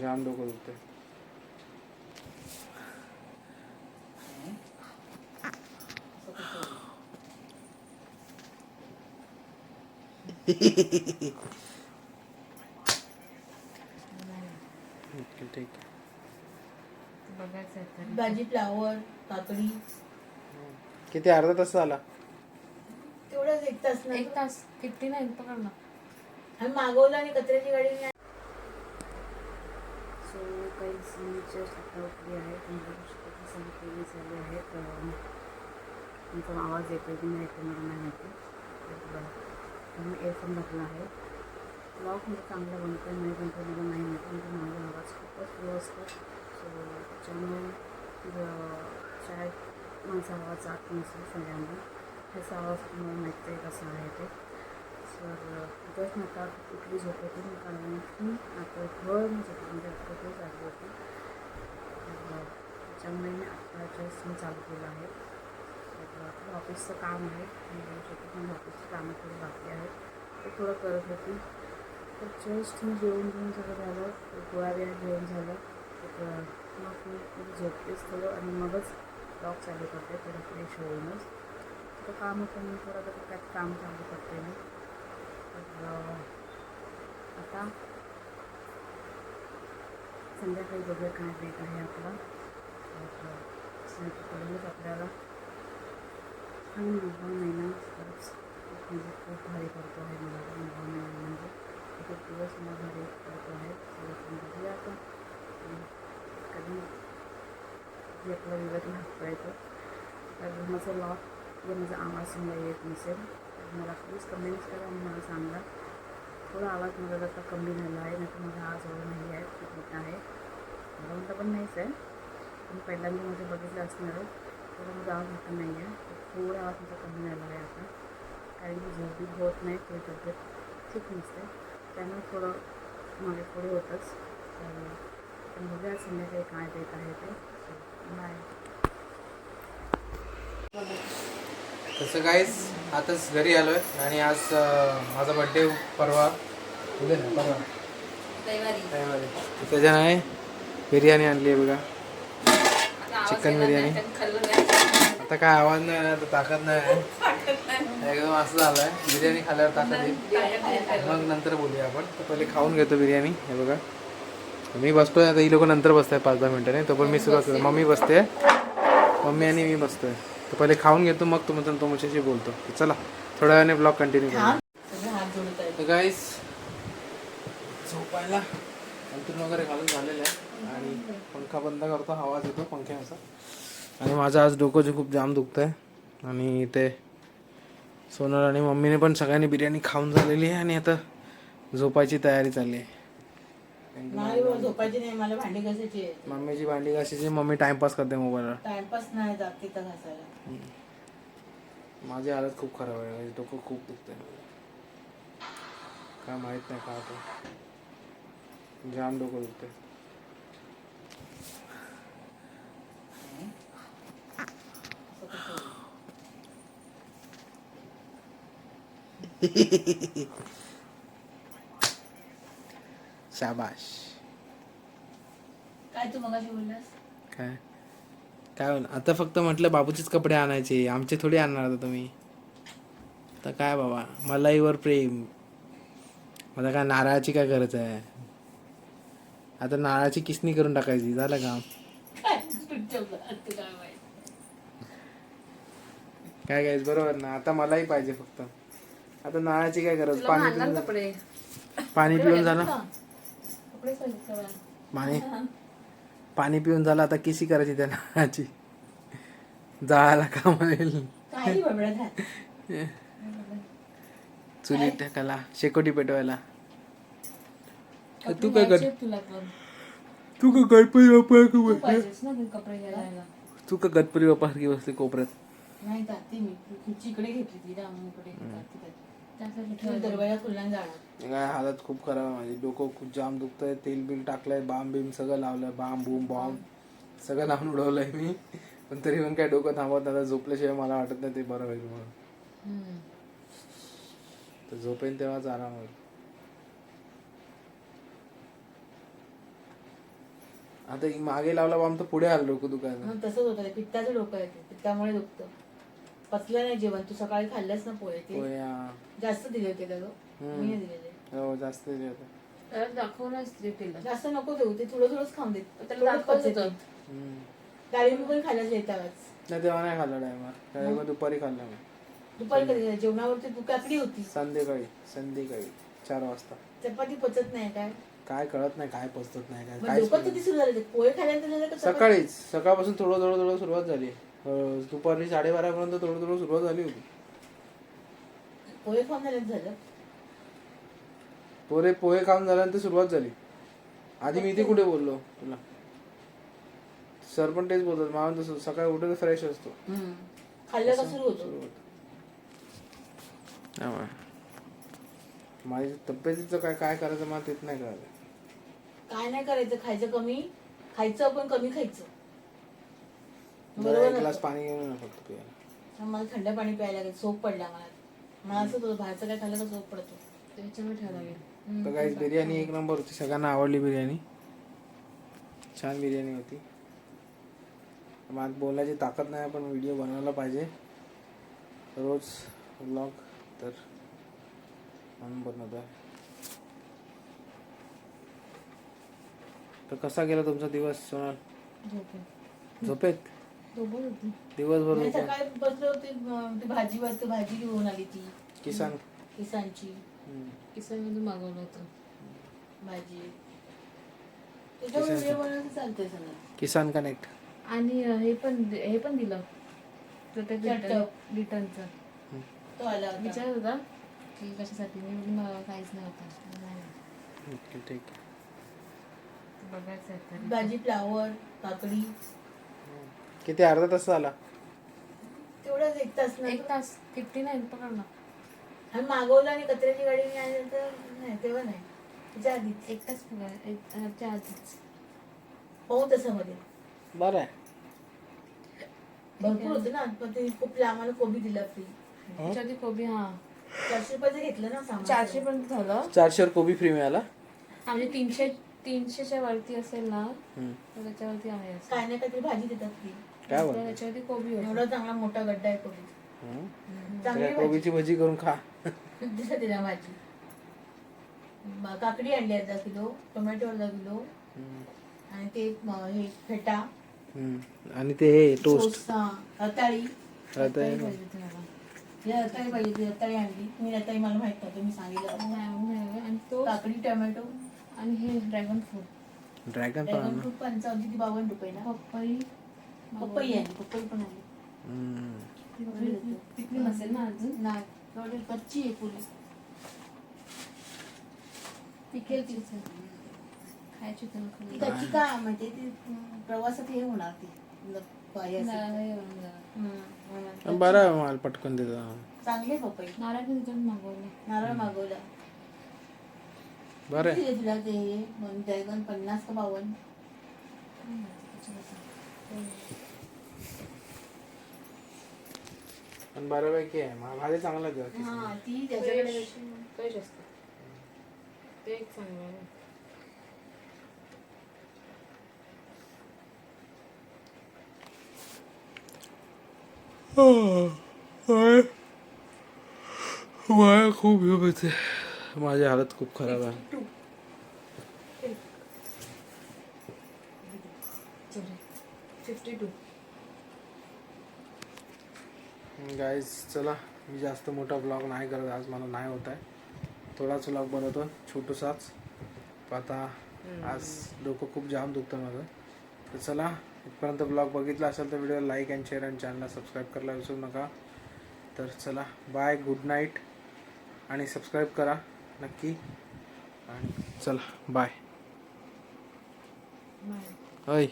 जाम डोकं दुखतंय. ओके, ठीक. भाजी फ्लावर काकडी. किती अर्धा तास झाला? तेवढंच एक तास ना. एक तास किती नाही पकड ना आणि मागवलं आणि कचऱ्याची गाडी नाही काही सिग्नेचर आता उठली आहे. तुम्हाला सगळी केली झाली आहे तर तुमचा आवाज येतो की नाही येतो मला नाही माहिती. मी एअरफोन घातला आहे. ब्लॉग म्हणजे चांगला बनतो आहे नाही बनतो मला नाही माहिती. म्हणजे माझा आवाज खूपच लो असतो. सो त्याच्यामुळे ज- शाळेत माझा आवाज जात नसेल सगळ्यांना. ह्याचा आवाज तुम्हाला माहिती आहे कसा आहे ते. सर जस्ट कुठली झोप होती मी कारण की आता घर मी झोपली म्हणजे आता खूप झाली होती त्याच्यामुळे मी आत्ता जस्ट मी चालू केलं आहे तर ऑफिसचं काम आहे. मी बोलू शकते पण ऑफिसची कामं थोडी बाकी आहेत ते थोडं करत होती तर जस्ट मी जेवण घेऊन सगळं झालं गोळ्या वेळा जेवण झालं तर मग मी झोपतेच थोडं आणि मगच ब्लॉग चालू करते थोडं फ्रेश होऊनच तर काम होतं मी थोडं आता त्यात काम चालू करते मी आता. संध्याकाळी बघूया काय बेट आहे आपला. संध्याकाळीच आपल्याला. आणि नववा महिना खरंच म्हणजे खूप भारी करतो आहे मला. नववा महिना म्हणजे दिवस मला भारी करतो आहे. आपण बघूया अं, कधी जे आपला विवेक लागतो आहे तो तर लॉक जर माझा आवाज़ तुम्हाला येत नसेल. मला प्लीज कमेंट्स करा आणि मला सांगा. थोडा आवाज माझा जसा कमी झाला आहे नाही तर माझा आवाज एवढा नाही आहे खूप मोठा आहे. मला म्हणता पण नाहीच आहे. पण पहिल्यांदा माझं बघितलं असणार थोडा माझा आवाज मोठा नाही आहे. थोडा आवाज माझा कमी झाला आहे आता. कारण की झोपी होत नाही थोडी तब्येत ठीक नसते. त्यामुळे थोडं मागे पुढे होतंच. तर आपण बघूया संध्याकाळी काय देत आहे ते. बाय तसं काहीच आताच घरी आलोय आणि आज माझा बड्डे परवा. उद्या ना, परवा. रविवारी. तर त्याच्या नाही बिर्याणी आणली आहे बघा. चिकन बिर्याणी. आता काय आवाज नाही आहे, आता ताकद नाही आहे. एकदम असं झालंय बिर्याणी खाल्ल्यावर ताकद येईल मग नंतर बोलूया आपण. तर पहिले खाऊन घेतो बिर्याणी हे बघा. मी बसतोय आता ही लोक नंतर बसताय पाच दहा मिनिटांनी. तो पण मी सुरुवात करतो मम्मी बसते. मम्मी आणि मी बसतोय. तर पहिले खाऊन घेतो मग तुमचं तुमच्याशी बोलतो. चला थोड्या वेळाने ब्लॉग कंटिन्यू करू. गाईस झोपायला अंतरून वगैरे घालून झालेलं आहे. आणि पंखा बंद करतो आवाज येतो पंख्याचा आणि माझं आज डोकं जे खूप जाम दुखतं आहे आणि ते सोनल आणि मम्मीने पण सगळ्यांनी बिर्याणी खाऊन झालेली आहे. आणि आता झोपायची तयारी चालली आहे. नाही हो, झोपायची नाही मला भांडी घासायची आहे. मम्मीची भांडी घासायची मम्मी टाइमपास करते मोबाईलवर टाइमपास नाही जात तिथं घासायला. माझी हालत खूप खराब आहे माझे डोकं खूप दुखतंय. काय माहीत नाही का होतं जाम डोकं दुखतंय. शाबाश काय तू मगाशी बोललास? काय? काय होईल आता फक्त म्हटलं बाबूचेच कपडे आणायचे आमचे थोडी आणणार आता तुम्ही. तर काय बाबा मलाईवर प्रेम. मला काय नारळाची काय गरज आहे? आता नारळाची किसनी करून टाकायची झालं काम. काय काय बरोबर ना आता मलाही पाहिजे फक्त. आता नारळाची काय गरज? पाणी पिऊन पाणी पिऊन झालं? कपडे. पाणी पाणी पिऊन झालं आता किसी करायची त्या येईल काही बबड्यात हात. चुलीत टाकायला शेकोटी पेटवायला. तू काय कर तू का गणपती बाप्पा तू का गणपती बाप्पा सारखी बसते कोपऱ्यात? नाही जाते मी. घेतली ती रामाकडे. त्यासाठी तुला दरवाजा खुलला जाणार. काय हालत खूप खराब आहे माझी. डोकं खूप जाम दुखतंय. तेल बिल टाकलंय बाम बिम सगळं लावलंय. बाम बूम बॉम्ब सगळं लावून उडवलंय मी. पण तरी पण काय डोकं थांबवत नाही. आता झोपल्याशिवाय मला वाटत नाही ते बरं होईल म्हणून. हम्म. तर झोपेन तेव्हाच आराम होईल. आता ही मागे लावला बॉम्ब तर पुढे आलं डोकं दुखायला. मग तसंच होतं. ते पित्ताचं डोकं आहे ते. पित्तामुळे दुखतं. पचलं नाही जेवण. तू सकाळी खाल्लंच ना पोहे ते? पोया जास्त दिले होते का गं? मी नाही दिलेले. हो जास्त दिले होते. त्याला दाखवूनच ते केलं जास्त नको देऊ ते थोडं थोडंच खाऊन देत. त्याला तेवढंच दाखवत पचत होतं. नाही. हम्म. डाळिंब पण खायला येताच नाही तेव्हा नाही खाल्लं टायमर दुपारी खाल्लं मी. दुपारी कधी? जेवणावरती तू काकडी होती. संध्याकाळी संध्याकाळी चार वाजता. चपाती पचत नाही काय? काय कळत नाही काय पचतत नाही काय मग काहीच डोकं कळत किती सुरू झाले ते? पोहे खाल्यानंतर झालं का चपाती? सकाळीच. सकाळपासून थोडं थोडं थोडं सुरुवात झाली. दुपारी साडेबारापर्यंत थोडं थोडं सुरुवात झाली होती. पोहे खाऊन झाल्यानंतर झालं? पोरे पोहे खाऊन झाल्यानंतर सुरुवात झाली. आधी मी इथे कुठे बोललो? तुला. सर पण तेच बोलतात. मला तसं सकाळी उठत फ्रेश असतो. खाल्लं का सुरू होतो? सुरुवात. त्यामुळे माझी तब्येतीचं काय काय करायचं मला तेच नाही कळालं. काय नाही करायचं? खायचं कमी? खायचं पण कमी खायचं. जरा एक? ग्लास पाणी घेऊन ये फक्त प्यायला मला थंड पाणी प्यायला लागेल सोप पडला मला. मला असं होतं बाहेरचं काय खाल्लं का सोप पडतो. त्याच्यामुळे ठेवायला लागेल. तर काही बिर्याणी एक नंबर होती सगळ्यांना आवडली बिर्याणी. छान बिर्याणी होती. मग बोलायची ताकद नाही पण व्हिडिओ बनवायला पाहिजे. रोज ब्लॉग तर म्हणून बनवत आहे तर कसा गेला तुमचा दिवस सोनाल? झोपेत? दिवसभर सकाळी बसले होते ती भाजी वाजते भाजी घेऊन आली ती. किसान. किसानची. हम्म. किसनमधून मागवलं होतं. भाजी. चालतंय सगळं. किसान कनेक्ट आणि अं, हे पण हे पण दिलं. तर ते तो आला होता. विचारत होता की कशासाठी? मी म्हणली, मला काहीच नाही होतं नाही. ओके ठीक आहे. बघायचं आहे तरी. भाजी फ्लावर काकडी. किती? अर्धा तास झाला. तेवढंच एक तास नाही. एक तास. किती नाही पकड ना आणि मागवलं आणि कचऱ्याची गाडी मी आणली तर नाही तेव्हा नाही. त्याच्या आधीच. एक तास पकड एक च्या आधीच. पाहू तसं मध्ये बरं आहे. भरपूर होते ना पण ते खूप आम्हाला कोबी दिला फ्री त्याच्या आधी कोबी हा. चारशे रुपयाचं घेतलं ना सामान. चारशे पर्यंत झालं. चारशे कोबी फ्री मिळाला? म्हणजे तीनशे तीनशेच्या वरती असेल ना. तर त्याच्यावरती आहे असं. काय नाही काहीतरी भाजी देतात फ्री काय त्याच्यावरती कोबी होती. एवढा चांगला मोठा गड्डा आहे कोबी हम्म. चांगली सगळ्या कोबीची भजी करून खा. भाजी दिसत दिला भाजी. म- काकडी आणली अर्धा किलो टोमॅटो अर्धा किलो. आणि ते म- हे फेटा. आणि ते हे टोस्ट. हा, रताळी. आता काही पाहिजे मला. हे रताळी पाहिजे रताळी आणली. मी रताळी मला माहीत नव्हतं मी सांगितलं. नाही, नाही, आणि तो काकडी टोमॅटो. आणि हे ड्रॅगन फ्रूट. ड्रॅगन पण ड्रॅगन आणा. फ्रूट पंचावन्न ती बावन्न रुपये ना. पपई पपई आहे पपई पण हम्म. पिकली नसेल ना अजून नाही एवढी कच्ची आहे? पुरी पिकेल ती खायची तर ती. कच्ची का माहिती ती प्रवासात हे होणार ती मतलब हे. हम्म, म्हणून. बरं आहे माल पटकन देतो. चांगली आहे पपई नारळ पण तिथून मागवलं. नारळ मागवला. बरं आहे. किती दिले तुला ते? हे मग ड्रॅगन पन्नास का बावन्न? पण बऱ्यापैकी आहे. मा- भाजी चांगला हा ती त्याच्याकडे फ्रेश असतं. ते एक चांगलं आहे. मला खूप झोप येते. माझी हालत खूप खराब आहे. फिफ्टी टू गाईज चला मी जास्त मोठा ब्लॉग नाही करत आज मला नाही होत आहे. थोडाच ब्लॉग बनवतो छोटूसाच. पण आता आज डोकं खूप जाम दुखतं माझं. तर चला इथपर्यंत ब्लॉग बघितला असेल तर व्हिडिओ लाईक अँड शेअर आणि चॅनलला सबस्क्राईब करायला विसरू नका. तर चला बाय गुड नाईट आणि सबस्क्राईब करा नक्की. आणि चला बाय अय